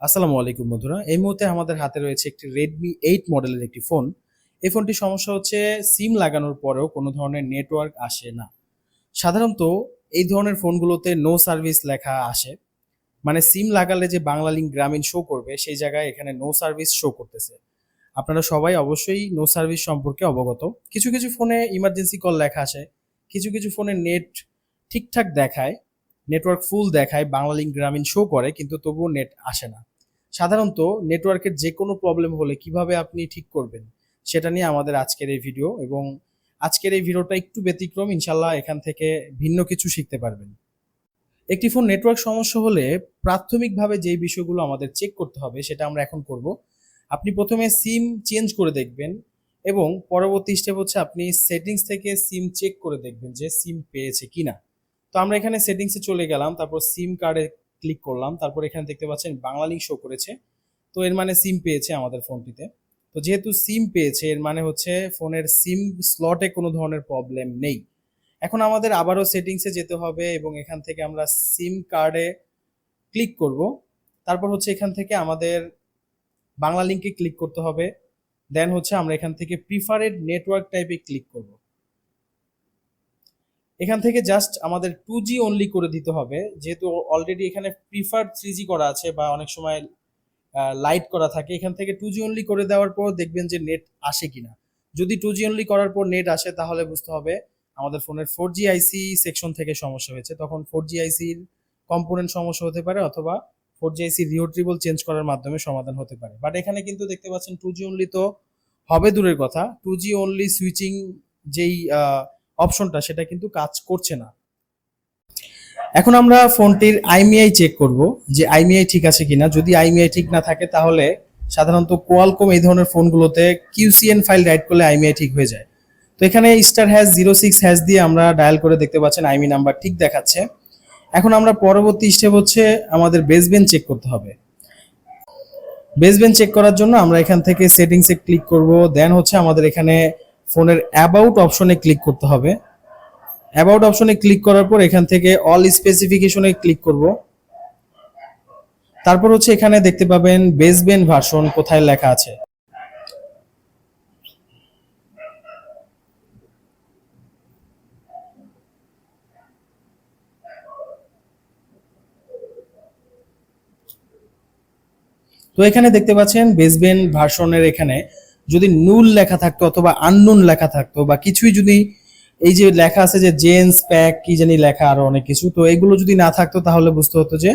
আসসালামু আলাইকুম বন্ধুরা। এই মুহূর্তে আমাদের হাতে রয়েছে একটি রেডমি এইট মডেলের একটি ফোন এই ফোনটির সমস্যা হচ্ছে সিম লাগানোর পরেও কোনো ধরনের নেটওয়ার্ক আসে না। সাধারণত এই ধরনের ফোনগুলোতে নো সার্ভিস লেখা আসে। মানে সিম লাগালে যে বাংলা লিঙ্ক গ্রামীণ শো করবে, সেই জায়গায় এখানে নো সার্ভিস শো করতেছে। আপনারা সবাই অবশ্যই নো সার্ভিস সম্পর্কে অবগত। কিছু কিছু ফোনে ইমার্জেন্সি কল লেখা আসে, কিছু কিছু ফোনে নেট ঠিকঠাক দেখায় নেটওয়ার্ক ফুল দেখায়, বাংলা লিঙ্ক গ্রামীণ শো করে, কিন্তু তবুও নেট আসে না। সাধারণত নেটওয়ার্কের যে কোনো প্রবলেম হলে কীভাবে আপনি ঠিক করবেন, সেটা নিয়ে আমাদের আজকের এই ভিডিও এবং আজকের এই ভিডিওটা একটু ব্যতিক্রম ইনশাল্লাহ এখান থেকে ভিন্ন কিছু শিখতে পারবেন। একটি ফোন নেটওয়ার্ক সমস্যা হলে প্রাথমিকভাবে যেই বিষয়গুলো আমাদের চেক করতে হবে, সেটা আমরা এখন করব। আপনি প্রথমে সিম চেঞ্জ করে দেখবেন এবং পরবর্তী স্টেপ হচ্ছে আপনি সেটিংস থেকে সিম চেক করে দেখবেন যে সিম পেয়েছে কিনা। তো আমরা এখানে সেটিংসে চলে গেলাম, তারপর সিম কার্ডে ক্লিক করলাম, তারপর এখানে দেখতে পাচ্ছেন বাংলা শো করেছে। তো এর মানে সিম পেয়েছে আমাদের ফোনটিতে তো যেহেতু সিম পেয়েছে, এর মানে হচ্ছে ফোনের সিম স্লটে কোনো ধরনের প্রবলেম নেই। এখন আমাদের আবারও সেটিংসে যেতে হবে এবং এখান থেকে আমরা সিম কার্ডে ক্লিক করব। তারপর হচ্ছে এখান থেকে আমাদের বাংলা লিঙ্কে ক্লিক করতে হবে। দেন হচ্ছে আমরা এখান থেকে প্রিফারেড নেটওয়ার্ক টাইপে ক্লিক করব। এখান থেকে জাস্ট আমাদের টু জি অনলি করে দিতে হবে। যেহেতু অলরেডি এখানে প্রিফার থ্রি জি করা আছে বা অনেক সময় লাইট করা থাকে, এখান থেকে টু জি অনলি করে দেওয়ার পর দেখবেন যে নেট আসে কিনা। যদি টু জি অনলি করার পর নেট আসে, তাহলে বুঝতে হবে আমাদের ফোনের ফোর জি আইসি সেকশন থেকে সমস্যা হয়েছে। তখন ফোর জি আইসির কম্পোনেন্ট সমস্যা হতে পারে অথবা ফোর জি আইসি রিওট্রিবল চেঞ্জ করার মাধ্যমে সমাধান হতে পারে। বাট এখানে কিন্তু দেখতে পাচ্ছেন টু জি অনলি তো হবে দূরের কথা। টু জি অনলি সুইচিং যেই অপশনটা, সেটা কিন্তু কাজ করছে না। এখন আমরা ফোনটির আইমিআই চেক করব যে আইমিআই ঠিক আছে কিনা। যদি আইমিআই ঠিক না থাকে, তাহলে সাধারণত কোয়ালকম এই ধরনের ফোনগুলোতে কিউসিএন ফাইল রাইট করলে আইমিআই ঠিক হয়ে যায়। তো এখানে star hash zero six hash দিয়ে আমরা ডায়াল করে দেখতে পাচ্ছেন আইমি নাম্বার ঠিক দেখাচ্ছে। এখন আমরা পরবর্তী স্টেপ হচ্ছে আমাদের বেসবেন চেক করতে হবে। বেসবেন চেক করার জন্য আমরা এখান থেকে সেটিংসে ক্লিক করব। দেন হচ্ছে আমাদের এখানে ফোনের অ্যাবাউট অপশনে ক্লিক করতে হবে। অ্যাবাউট অপশনে ক্লিক করার পর এখান থেকে অল স্পেসিফিকেশনে ক্লিক করব। তারপর হচ্ছে এখানে দেখতে পাবেন বেসবেন ভার্সন কোথায় লেখা আছে। তো এখানে দেখতে পাচ্ছেন বেসবেন ভার্সনের এখানে যদি নুল লেখা থাকতো অথবা আননুন লেখা থাকতো বা কিছুই যদি এই যে লেখা আছে যে জেন্স প্যাক কি জানি লেখা আরও অনেক কিছু, তো এগুলো যদি না থাকতো তাহলে বুঝতে হতো যে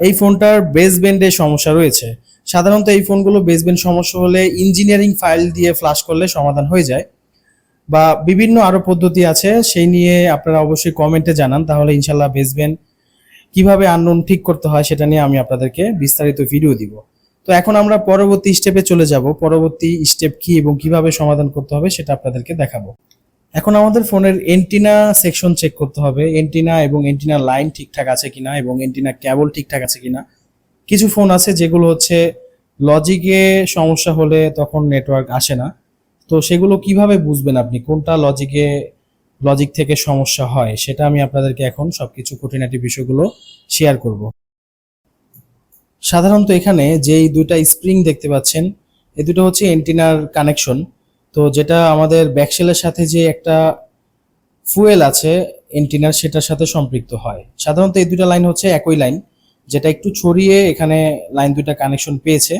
এই ফোনটার বেসবেন্ডে সমস্যা রয়েছে। সাধারণত এই ফোনগুলো বেসবেন্ড সমস্যা হলে ইঞ্জিনিয়ারিং ফাইল দিয়ে ফ্লাশ করলে সমাধান হয়ে যায়। বা বিভিন্ন আরও পদ্ধতি আছে, সেই নিয়ে আপনারা অবশ্যই কমেন্টে জানান, তাহলে ইনশাল্লাহ বেসবেন্ড কীভাবে আননোন ঠিক করতে হয় সেটা নিয়ে আমি আপনাদেরকে বিস্তারিত ভিডিও দিব। তো এখন আমরা পরবর্তী স্টেপে চলে যাব। পরবর্তী স্টেপ কি এবং কীভাবে সমাধান করতে হবে সেটা আপনাদেরকে দেখাবো। এখন আমাদের ফোনের এন্টিনা সেকশন চেক করতে হবে। এন্টিনা এবং এন্টিনা লাইন ঠিকঠাক আছে কিনা এবং এন্টিনা কেবল ঠিকঠাক আছে কিনা। কিছু ফোন আছে যেগুলো হচ্ছে লজিকে সমস্যা হলে তখন নেটওয়ার্ক আসে না। তো সেগুলো কীভাবে বুঝবেন আপনি? কোনটা লজিকে লজিক থেকে সমস্যা হয়? সেটা আমি আপনাদেরকে এখন সবকিছু খুঁটিনাটি বিষয়গুলো শেয়ার করব। সাধারণত এখানে যেই দুইটা স্প্রিং দেখতে পাচ্ছেন এই দুটো হচ্ছে এন্টিনার কানেকশন তো যেটা আমাদের ব্যাকশেলের সাথে যে একটা ফুয়েল আছে এন্টিনার সেটার সাথে সম্পৃক্ত হয়। সাধারণত এই দুটা লাইন হচ্ছে একই লাইন যেটা একটু ছড়িয়ে এখানে লাইন দুইটা কানেকশন পেয়েছে।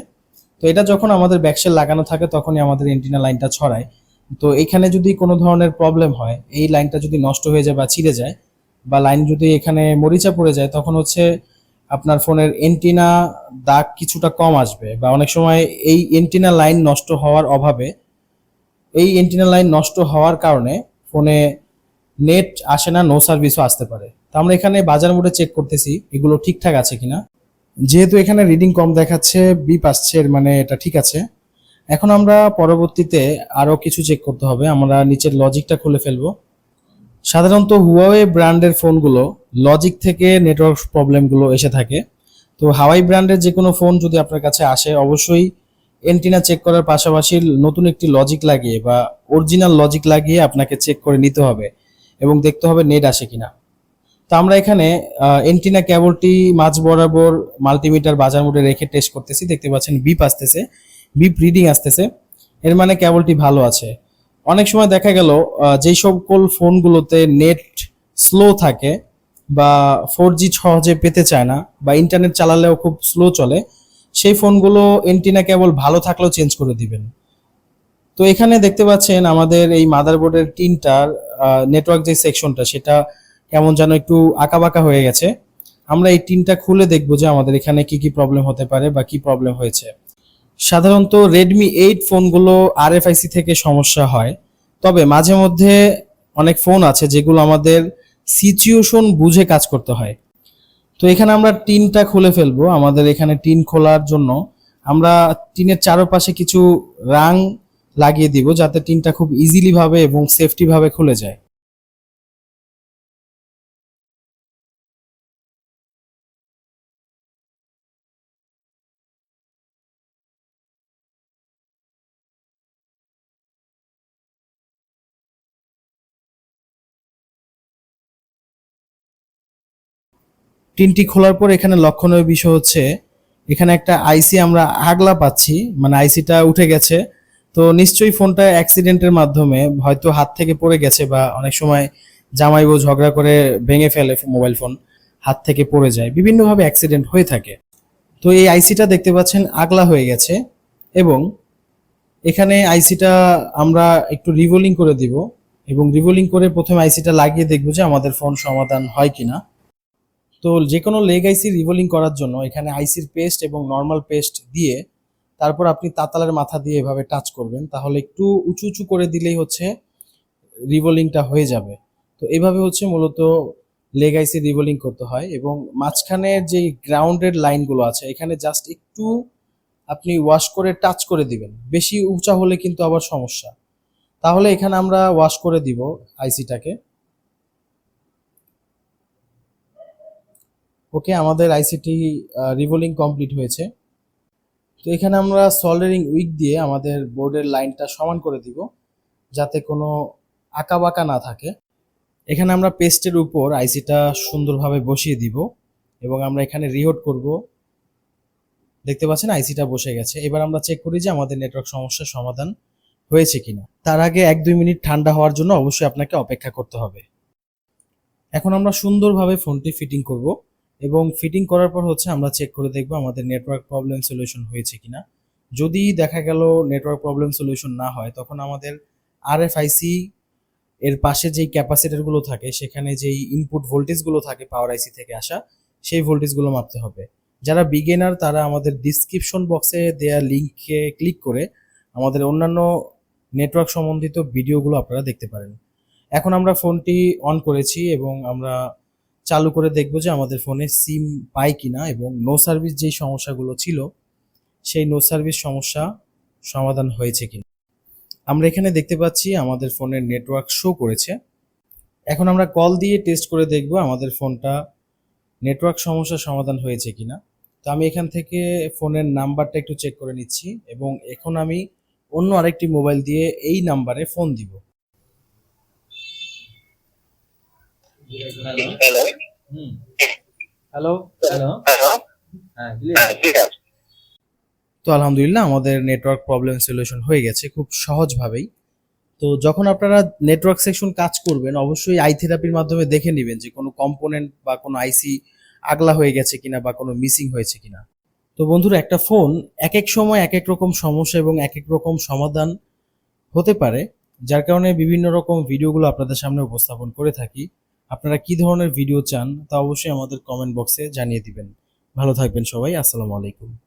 তো এটা যখন আমাদের ব্যাকশেল লাগানো থাকে, তখনই আমাদের এন্টিনা লাইনটা ছড়ায়। তো এখানে যদি কোনো ধরনের প্রবলেম হয়, এই লাইনটা যদি নষ্ট হয়ে যায় বা ছিঁড়ে যায়, বা লাইন যদি এখানে মরিচা পড়ে যায়, তখন হচ্ছে আপনার ফোনের এন্টিনা দাগ কিছুটা কম আসবে বা অনেক সময় এই এন্টিনা লাইন নষ্ট হওয়ার অভাবে এই এন্টিনা লাইন নষ্ট হওয়ার কারণে ফোনে নেট আসে না নো সার্ভিসও আসতে পারে। তো আমরা এখানে বাজার মোডে চেক করতেছি, এগুলো ঠিকঠাক আছে কিনা। যেহেতু এখানে রিডিং কম দেখাচ্ছে বিপ আসছে মানে এটা ঠিক আছে। এখন আমরা পরবর্তীতে আরও কিছু চেক করতে হবে, আমরা নিচের লজিকটা খুলে ফেলব। সাধারণত হুয়াওয়ে ব্র্যান্ডের ফোনগুলো লজিক থেকে নেটওয়ার্ক প্রবলেমগুলো এসে থাকে। তো হাওয়াই ব্র্যান্ডের যে কোনো ফোন যদি আপনার কাছে আসে, অবশ্যই এন্টিনা চেক করার পাশাপাশি নতুন একটি লজিক লাগিয়ে বা অরিজিনাল লজিক লাগিয়ে আপনাকে চেক করে নিতে হবে এবং দেখতে হবে নেট আসে কিনা। তো আমরা এখানে এন্টিনা কেবলটি মাঝ বরাবর মাল্টিমিটার বাজার মোডে রেখে টেস্ট করতেছি। দেখতে পাচ্ছেন বিপ আসতেছে বিপ রিডিং আসতেছে। এর মানে কেবলটি ভালো আছে। অনেক সময় দেখা গেল যেই সকল ফোনগুলোতে নেট স্লো থাকে বা ফোর জি সহজে পেতে চায় না বা ইন্টারনেট চালালেও খুব স্লো চলে, সেই ফোনগুলো এন্টিনা কেবল ভালো থাকলেও চেঞ্জ করে দিবেন। তো এখানে দেখতে পাচ্ছেন আমাদের এই মাদারবোর্ডের টিনটার নেটওয়ার্ক যে সেকশনটা সেটা কেমন যেন একটু আঁকাবাঁকা হয়ে গেছে। আমরা এই টিনটা খুলে দেখব যে আমাদের এখানে কি কি প্রবলেম হতে পারে বা কি প্রবলেম হয়েছে। সাধারণত রেডমি এইট ফোনগুলো আরএফআইসি থেকে সমস্যা হয়। তবে মাঝে মধ্যে অনেক ফোন আছে যেগুলো আমাদের সিচুয়েশন বুঝে কাজ করতে হয়। তো এখানে আমরা টিনটা খুলে ফেলব, আমাদের এখানে টিন খোলার জন্য। আমরা টিনের চারপাশে কিছু রাং লাগিয়ে দিব যাতে টিনটা খুব ইজিলিভাবে এবং সেফটিভাবে খুলে যায়। টিনটি খোলার পর এখানে লক্ষণীয় বিষয় হচ্ছে, এখানে একটা আইসি আমরা আগলা পাচ্ছি মানে আইসিটা উঠে গেছে। তো নিশ্চয়ই ফোনটা অ্যাক্সিডেন্টের মাধ্যমে হয়তো হাত থেকে পড়ে গেছে বা অনেক সময় জামাই বউ ঝগড়া করে ভেঙে ফেলে মোবাইল ফোন, হাত থেকে পড়ে যায়। বিভিন্নভাবে অ্যাক্সিডেন্ট হয়ে থাকে। তো এই আইসিটা দেখতে পাচ্ছেন আগলা হয়ে গেছে এবং এখানে আইসিটা আমরা একটু রিভোলিং করে দিব এবং রিভোলিং করে প্রথমে আইসিটা লাগিয়ে দেখব যে আমাদের ফোন সমাধান হয় কিনা। তো যে কোনো লেগ আইসি রিভোলিং করার জন্য এখানে আইসির পেস্ট এবং নর্মাল পেস্ট দিয়ে তারপর আপনি তাতালের মাথা দিয়ে এভাবে টাচ করবেন, তাহলে একটু উঁচু উঁচু করে দিলেই হচ্ছে রিভোলিংটা হয়ে যাবে। তো এভাবে হচ্ছে মূলত লেগ আইসি রিভোলিং করতে হয় এবং মাঝখানের যে গ্রাউন্ডের লাইনগুলো আছে, এখানে জাস্ট একটু আপনি ওয়াশ করে টাচ করে দিবেন। বেশি উঁচা হলে কিন্তু আবার সমস্যা। তাহলে এখানে আমরা ওয়াশ করে দিব আইসিটাকে ওকে আমাদের আইসিটি রিভোলিং কমপ্লিট হয়েছে। তো এখানে আমরা সল্ডারিং উইক দিয়ে আমাদের বোর্ডের লাইনটা সমান করে দিব, যাতে কোনো আঁকা বাঁকা না থাকে। এখানে আমরা পেস্টের উপর আইসিটা সুন্দরভাবে বসিয়ে দিব এবং আমরা এখানে রিহোড করব। দেখতে পাচ্ছেন আইসিটা বসে গেছে। এবার আমরা চেক করি যে আমাদের নেটওয়ার্ক সমস্যার সমাধান হয়েছে কিনা। তার আগে এক দুই মিনিট ঠান্ডা হওয়ার জন্য অবশ্যই আপনাকে অপেক্ষা করতে হবে। এখন আমরা সুন্দরভাবে ফোনটি ফিটিং করব। এবং ফিটিং করার পর হচ্ছে আমরা চেক করে দেখব আমাদের নেটওয়ার্ক প্রবলেম সলিউশন হয়েছে কিনা। যদি দেখা গেল নেটওয়ার্ক প্রবলেম সলিউশন না হয়, তখন আমাদের আরএফআইসি এর পাশে যেই ক্যাপাসিটারগুলো থাকে, সেখানে যেই ইনপুট ভোল্টেজগুলো থাকে পাওয়ার আইসি থেকে আসা, সেই ভোল্টেজগুলো মাপতে হবে। যারা বিগেনার তারা আমাদের ডিসক্রিপশন বক্সে দেয়া লিঙ্কে ক্লিক করে আমাদের অন্যান্য নেটওয়ার্ক সম্বন্ধিত ভিডিওগুলো আপনারা দেখতে পারেন। এখন আমরা ফোনটি অন করেছি এবং আমরা চালু করে দেখব যে আমাদের ফোনে সিম পাই কিনা এবং নো সার্ভিস যেই সমস্যাগুলো ছিল, সেই নো সার্ভিস সমস্যা সমাধান হয়েছে কিনা। আমরা এখানে দেখতে পাচ্ছি আমাদের ফোনের নেটওয়ার্ক শো করেছে। এখন আমরা কল দিয়ে টেস্ট করে দেখব আমাদের ফোনটা নেটওয়ার্ক সমস্যার সমাধান হয়েছে কিনা। তো আমি এখান থেকে ফোনের নাম্বারটা একটু চেক করে নিচ্ছি এবং এখন আমি অন্য আরেকটি মোবাইল দিয়ে এই নাম্বারে ফোন দিব। হ্যালো হ্যালো হ্যালো হ্যালো হ্যাঁ হ্যাঁ তো আলহামদুলিল্লাহ আমাদের নেটওয়ার্ক প্রবলেম সলিউশন হয়ে গেছে খুব সহজভাবেই। তো যখন আপনারা নেটওয়ার্ক সেকশন কাজ করবেন অবশ্যই আই থেরাপির মাধ্যমে দেখে নেবেন যে কোনো কম্পোনেন্ট বা কোনো আইসি আগলা হয়ে গেছে কিনা বা কোনো মিসিং হয়েছে কিনা। তো বন্ধুরা একটা ফোন এক এক সময় এক এক রকম সমস্যা এবং এক এক রকম সমাধান হতে পারে যার কারণে বিভিন্ন রকম ভিডিওগুলো আপনাদের সামনে উপস্থাপন করে থাকি। আপনারা কি ধরনের ভিডিও চান তা অবশ্যই আমাদের কমেন্ট বক্সে জানিয়ে দিবেন। ভালো থাকবেন সবাই, আসসালামু আলাইকুম।